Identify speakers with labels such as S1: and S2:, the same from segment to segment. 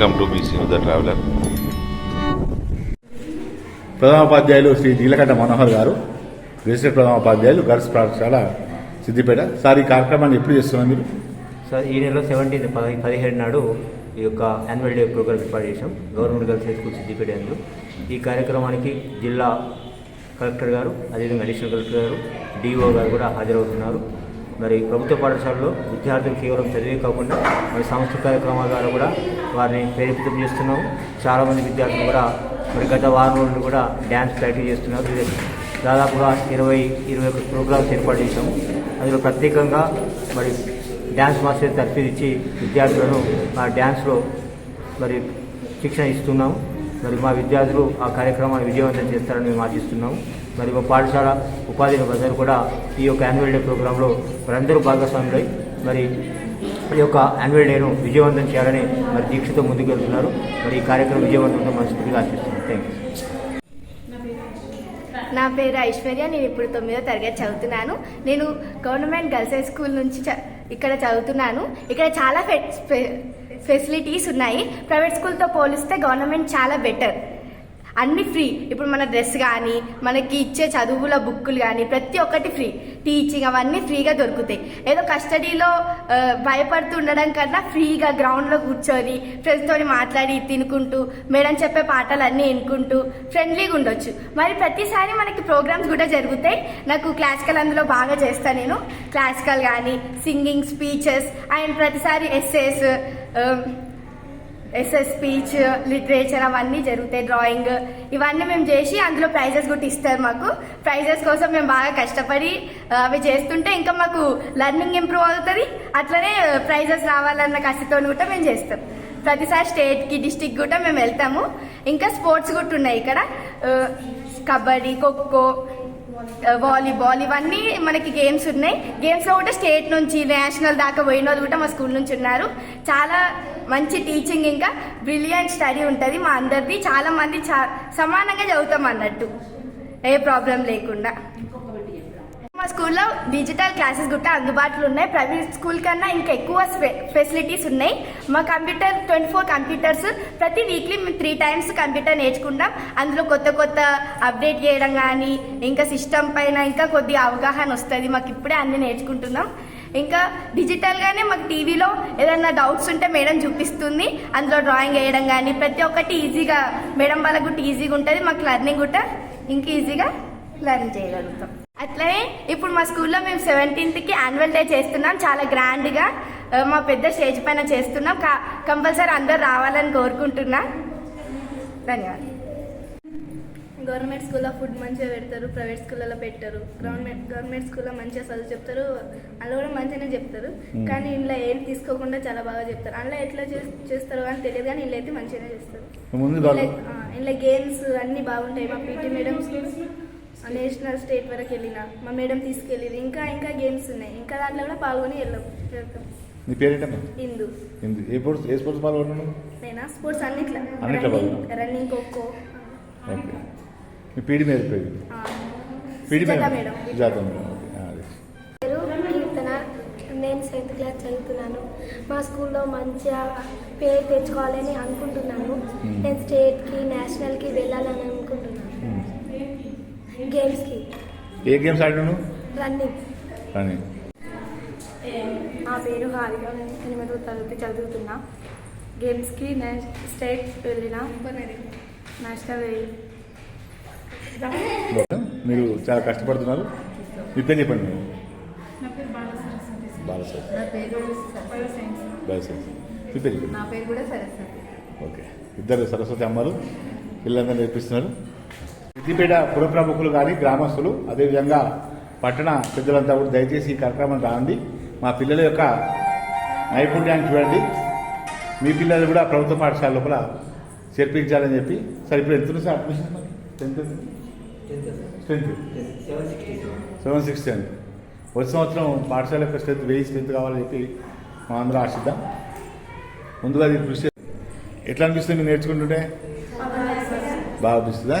S1: Welcome to BC the traveller.
S2: ప్రధానోపాధ్యాయులు శ్రీ నీలకంఠ మనోహర్ గారు registered ప్రధానోపాధ్యాయులు గర్ల్స్ పాఠశాల సిద్దిపేట. సార్ ఈ కార్యక్రమాన్ని ఎప్పుడు చేస్తున్నారు మీరు?
S3: సార్ ఈ నెల సెవెంటీన్త్ పది పదిహేడు నాడు ఈ యొక్క యాన్యువల్ డే ప్రోగ్రామ్ ఏర్పాటు చేసాం government girls high school Siddipet ఈ కార్యక్రమానికి జిల్లా కలెక్టర్ గారు అదేవిధంగా అడిషనల్ కలెక్టర్ గారు డిఓ గారు కూడా హాజరవుతున్నారు. మరి ప్రభుత్వ పాఠశాలలో విద్యార్థులు కేవలం చదివే కాకుండా మరి సాంస్కృతిక కార్యక్రమాల ద్వారా కూడా వారిని ప్రేరేపితం చేస్తున్నాము. చాలామంది విద్యార్థులు కూడా మరి గత వారం రోజులు కూడా డ్యాన్స్ ప్రాక్టీస్ చేస్తున్నారు. దాదాపుగా ఇరవై ఇరవై ఒక ప్రోగ్రామ్స్ ఏర్పాటు చేశాము. అందులో ప్రత్యేకంగా మరి డ్యాన్స్ మాస్టర్ తర్ఫీదు విద్యార్థులను ఆ డ్యాన్స్లో మరి శిక్షణ ఇస్తున్నాము. మరి మా విద్యార్థులు ఆ కార్యక్రమాన్ని విజయవంతం చేస్తారని మేము ఆశిస్తున్నాము. మరి మా పాఠశాల ఉపాధి బజార్ కూడా ఈ యొక్క యాన్యువల్ డే ప్రోగ్రాంలో వారందరూ భాగస్వాములై మరి ఈ యొక్క యాన్యువల్ డేను విజయవంతం చేయాలని మరి దీక్షతో ముందుకు వెళ్తున్నారు మరి ఈ కార్యక్రమం విజయవంతంతో మనస్ఫూర్తిగా ఆశిస్తున్నాను థ్యాంక్ యూ
S4: నా పేరు ఐశ్వర్య నేను ఇప్పుడు తొమ్మిదో తరగతి చదువుతున్నాను. నేను గవర్నమెంట్ గర్ల్స్ హై స్కూల్ నుంచి చ- ఇక్కడ చదువుతున్నాను. ఇక్కడ చాలా ఫె- ఫెసిలిటీస్ ఉన్నాయి. ప్రైవేట్ స్కూల్తో పోలిస్తే గవర్నమెంట్ చాలా బెటర్ అన్ని ఫ్రీ. ఇప్పుడు మన డ్రెస్ కానీ మనకి ఇచ్చే చదువుల బుక్కులు కానీ ప్రతి ఒక్కటి ఫ్రీ. టీచింగ్ అవన్నీ ఫ్రీగా దొరుకుతాయి. ఏదో కస్టడీలో భయపడుతూ ఉండడం కన్నా ఫ్రీగా గ్రౌండ్లో కూర్చొని ఫ్రెండ్స్తో మాట్లాడి తినుకుంటూ మేడం చెప్పే పాటలు అన్నీ వినుకుంటూ ఫ్రెండ్లీగా ఉండొచ్చు. మరి ప్రతిసారి మనకి ప్రోగ్రామ్స్ కూడా జరుగుతాయి. నాకు క్లాసికల్ అందులో బాగా చేస్తాను నేను. క్లాసికల్ కానీ సింగింగ్ స్పీచెస్ అండ్ ప్రతిసారి ఎస్సేస్ ఎస్ఎస్ స్పీచ్ లిటరేచర్ అవన్నీ జరుగుతాయి డ్రాయింగ్ ఇవన్నీ మేము చేసి అందులో ప్రైజెస్ కూడా ఇస్తారు మాకు. ప్రైజెస్ కోసం మేము బాగా కష్టపడి అవి చేస్తుంటే ఇంకా మాకు లర్నింగ్ ఇంప్రూవ్ అవుతుంది. అట్లనే ప్రైజెస్ రావాలన్న కసితో కూడా మేము చేస్తాం. ప్రతిసారి స్టేట్కి డిస్టిక్ కూడా మేము వెళ్తాము. ఇంకా స్పోర్ట్స్ కూడా ఉన్నాయి ఇక్కడ. కబడ్డీ ఖోఖో వాలీబాల్ ఇవన్నీ మనకి గేమ్స్ ఉన్నాయి. గేమ్స్లో కూడా స్టేట్ నుంచి నేషనల్ దాకా పోయిన వాళ్ళు కూడా మా స్కూల్ నుంచి ఉన్నారు. చాలా మంచి టీచింగ్ ఇంకా. బ్రిలియంట్ స్టడీ ఉంటుంది మా అందరిది. చాలా మంది చా- సమానంగా చదువుతాం అన్నట్టు. ఏ ప్రాబ్లం లేకుండా. మా స్కూల్లో డిజిటల్ క్లాసెస్ కూడా అందుబాటులో ఉన్నాయి. ప్రైవేట్ స్కూల్ కన్నా ఇంకా ఎక్కువ ఫెసిలిటీస్ ఉన్నాయి. మా కంప్యూటర్ ట్వంటీ ఫోర్ కంప్యూటర్స్ ప్రతి వీక్లీ మేము త్రీ టైమ్స్ కంప్యూటర్ నేర్చుకుంటాం. అందులో కొత్త కొత్త అప్డేట్ చేయడం కానీ ఇంకా సిస్టమ్ పైన ఇంకా కొద్దిగా అవగాహన వస్తుంది. మాకు ఇప్పుడే అన్ని నేర్చుకుంటున్నాం. ఇంకా డిజిటల్గానే మాకు టీవీలో ఏదైనా డౌట్స్ ఉంటే మేడం చూపిస్తుంది. అందులో డ్రాయింగ్ వేయడం కానీ ప్రతి ఒక్కటి ఈజీగా మేడం వాళ్ళకు కూడా ఈజీగా ఉంటుంది. మాకు లర్నింగ్ కూడా ఇంకా ఈజీగా లర్న్ చేయగలుగుతాం. అట్లనే ఇప్పుడు మా స్కూల్లో మేము సెవెంటీన్త్కి యాన్యువల్ డే చేస్తున్నాం చాలా గ్రాండ్గా. మా పెద్ద స్టేజ్ పైన చేస్తున్నాం. కా- కంపల్సరీ అందరు రావాలని కోరుకుంటున్నా. ధన్యవాదాలు.
S5: గవర్నమెంట్ స్కూల్లో ఫుడ్ మంచిగా పెడతారు ప్రైవేట్ స్కూళ్ళలో పెట్టరు. గవర్నమెంట్ గవర్నమెంట్ స్కూల్లో మంచిగా చదువు చెప్తారు అందులో కూడా మంచిగానే చెప్తారు. కానీ ఇంట్లో ఏం తీసుకోకుండా చాలా బాగా చెప్తారు. అందులో ఎట్లా చేస్- చేస్తారో కానీ తెలియదు కానీ ఇంట్లో అయితే మంచిగానే చేస్తారు. ఇంట్లో గేమ్స్ అన్నీ బాగుంటాయి మా పీటీ మేడమ్స్. నేషనల్ స్టేట్ వరకు వెళ్ళిన. మా మేడం తీసుకెళ్ళింది. ఇంకా ఇంకా గేమ్స్ ఉన్నాయి. ఇంకా దాంట్లో కూడా పాల్గొని వెళ్ళాం.
S2: నీ పేరేంటమ్మా?
S5: హిందూ
S2: హిందీ ఏ స్పోర్ట్స్ ఏ స్పోర్ట్స్ పాల్గొన్నాను
S5: నేనా? స్పోర్ట్స్ అన్నిట్లో.
S2: అన్నిట్లో
S5: రన్నింగ్. ఖోఖో.
S2: ఓకే. మీ పీడి మీద పేరు?
S5: ఆ,
S2: పీడి
S5: మేడం.
S2: సుజాత మేడం.
S6: నేను సెవెంత్ క్లాస్ చదువుతున్నాను. మా స్కూల్లో మంచిగా పేరు తెచ్చుకోవాలని అనుకుంటున్నాను. నేను స్టేట్కి నేషనల్కి వెళ్ళాలని అనుకుంటున్నాను. గేమ్స్కి
S2: ఏ గేమ్స్ ఆడినావు
S6: రన్నింగ్.
S2: కానీ
S7: నా పేరు హారిక నేను ఎనిమిదో తరగతి చదువుతున్నా. గేమ్స్కి నేను స్టేట్ వెళ్ళిన. నేషనల్
S2: మీరు చాలా కష్టపడుతున్నారు. మీ పేరు చెప్పండి మీరు బాలసారి
S8: నా పేరు నా కూడా సరస్వతి.
S2: ఓకే. ఇద్దరు సరస్వతి అమ్మలు పిల్లలందరూ నేర్పిస్తున్నారు. సిద్దిపేట పుర ప్రముఖులు కానీ గ్రామస్తులు అదేవిధంగా పట్టణ పెద్దలంతా కూడా దయచేసి ఈ కార్యక్రమం రాండి. మా పిల్లల యొక్క నైపుణ్యాన్ని చూడండి. మీ పిల్లలు కూడా ప్రభుత్వ పాఠశాల లోపల చేర్పించాలని చెప్పి. సరే ఇప్పుడు ఎంత sir admission tenth strength seven six ten వచ్చే సంవత్సరం పాఠశాల యొక్క స్ట్రెంత్ వెయ్యి స్ట్రెంత్ కావాలని చెప్పి మా అందరూ ఆశిద్దాం. ముందుగా దీన్ని కృషి ఎట్లా అనిపిస్తుంది మీరు నేర్చుకుంటుంటే? బాగా అనిపిస్తుందా?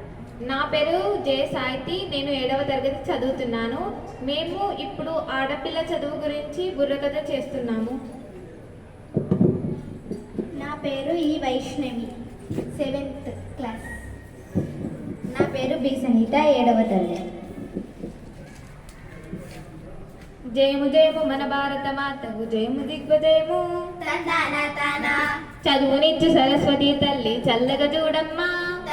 S2: ఆ.
S1: పేరు జే సాయితి నేను ఏడవ తరగతి చదువుతున్నాను. మేము ఇప్పుడు ఆడపిల్ల చదువు గురించి బుర్రకథ చేస్తున్నాము.
S9: నా పేరు ఈ వైష్ణవి సెవెంత్ క్లాస్ నా పేరు బి సంగీత ఏడవ తరగతి
S1: జయము జయము మన భారత మాతకు జయము దిగ్విజయము చదువునిచ్చు సరస్వతి తల్లి చల్లగా చూడమ్మా.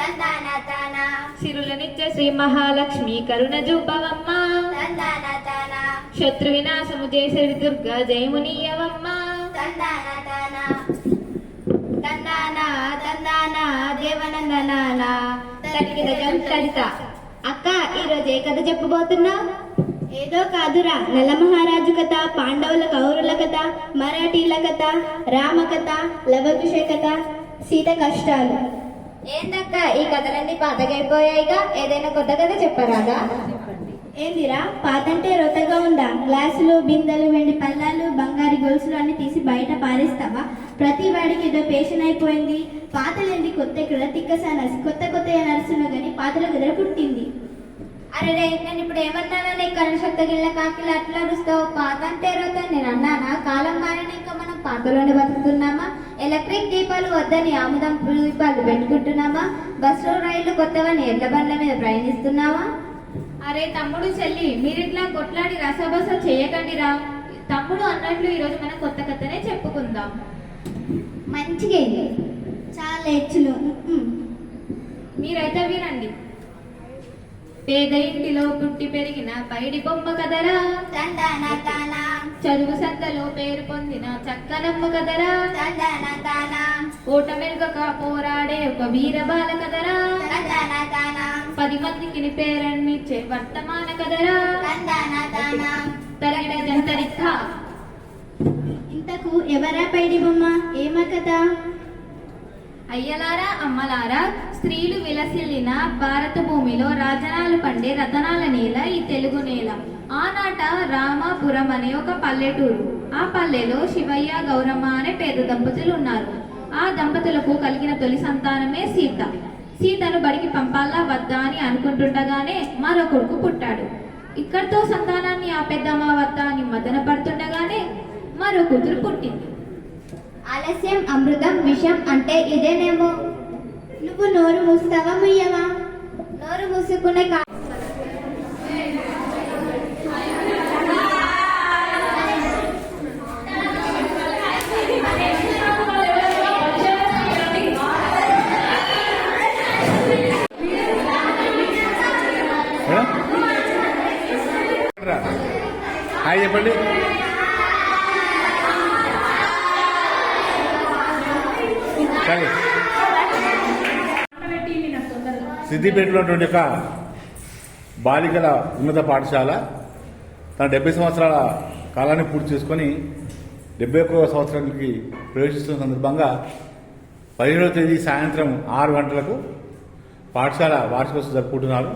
S9: తందాన తాన
S1: సిరులనిచ్చే శ్రీ మహాలక్ష్మి కరుణ చూపవమ్మ
S9: తందాన తాన
S1: శత్రు వినాశము చేసే దుర్గ జయమునీయవమ్మా.
S9: తందాన తాన తందాన తందాన దేవనందనాన. తడికిద తడిత అక్క ఈరోజు ఏ కథ చెప్పబోతున్నా? ఏదో కాదురా నల మహారాజు కథ పాండవుల కౌరుల కథ మరాఠీల కథ రామ కథ లవకుశ కథ సీత కష్టాలు. ఏందక్క ఈ కథలన్నీ పాతగైపోయాయిగా? ఏదైనా కొత్త కథ చెప్పరాదా? ఏందిరా పాతంటే రొత్తగా ఉందా? గ్లాసులు బిందెలు వెండి పల్లాలు బంగారు గొలుసులు అన్ని తీసి బయట పారేస్తావా? ప్రతి వాడికి ఏదో పేషన్ అయిపోయింది. పాతలేంది కొత్త ఇక్కడ తిక్కసానసి కొత్త కొత్త నడుస్తున్నా కానీ పాతల కుదర పుట్టింది. అరే రే నేను ఇప్పుడు ఏమన్నానా? నీ కళ్ళు శక్తగిళ్ళ కాకిలు అట్లా అరుస్తావు? పాత అంటే నేను అన్నానా? కాలం మారిన ఇంకా మనం పాతలోనే బతుకుతున్నామా? ఎలక్ట్రిక్ దీపాలు వద్దని ఆముదం దీపాలు పెట్టుకుంటున్నామా? బస్సు రైళ్ళు కొత్తవని ఎడ్ల బండ్ల మీద ప్రయాణిస్తున్నావా?
S1: అరే తమ్ముడు చెల్లి మీరిట్లా కొట్లాడి రసబస చేయకండిరా తమ్ముడు అన్నట్లు ఈరోజు మనం కొత్త కథనే చెప్పుకుందాం.
S9: మంచిగా. చాలా హెచ్చులు
S1: మీరైతే వినండి. పేద ఇంటిలో పుట్టి పెరిగిన పైడి బొమ్మ కదరా. చదువు సంతలో పేరు పొందిన చక్కనమ్మ కదరా. ఓట మెరుగక పోరాడే ఒక వీరబాల కదరా. పది మందికి పేరన్నిచ్చే వర్తమాన కదరా. తరగిన జంతరిక్క
S9: ఇంతకు ఎవరా పైడి బొమ్మ? ఏమ కథ?
S1: అయ్యలారా అమ్మలారా స్త్రీలు విలసిల్లిన భారత భూమిలో రాజనాలు పండే రతనాల నేల ఈ తెలుగు నేల. ఆనాట రామాపురం అనే ఒక పల్లెటూరు. ఆ పల్లెలో శివయ్య గౌరమ్మ అనే పేద దంపతులు ఉన్నారు ఆ దంపతులకు కలిగిన తొలి సంతానమే సీత. సీతను బడికి పంపాలా వద్దా అని అనుకుంటుండగానే మరో కొడుకు పుట్టాడు. ఇక్కడితో సంతానాన్ని ఆపేద్దామా వద్దా అని మదన పడుతుండగానే మరో కూతురు పుట్టింది.
S9: ఆలస్యం అమృతం విషం అంటే ఇదేనేమో? నువ్వు నోరు మూస్తావా ముయ్యవా? నోరు మూసుకునే కా
S2: హాయ్ చెప్పండి. సిద్దిపేటలో ఉన్నటువంటి ఒక బాలికల ఉన్నత పాఠశాల తన డెబ్బై సంవత్సరాల కాలాన్ని పూర్తి చేసుకొని డెబ్బై ఒక్క సంవత్సరానికి ప్రవేశిస్తున్న సందర్భంగా పదిహేడవ తేదీ సాయంత్రం ఆరు గంటలకు పాఠశాల వార్షికోత్సవం జరుపుకుంటున్నారు.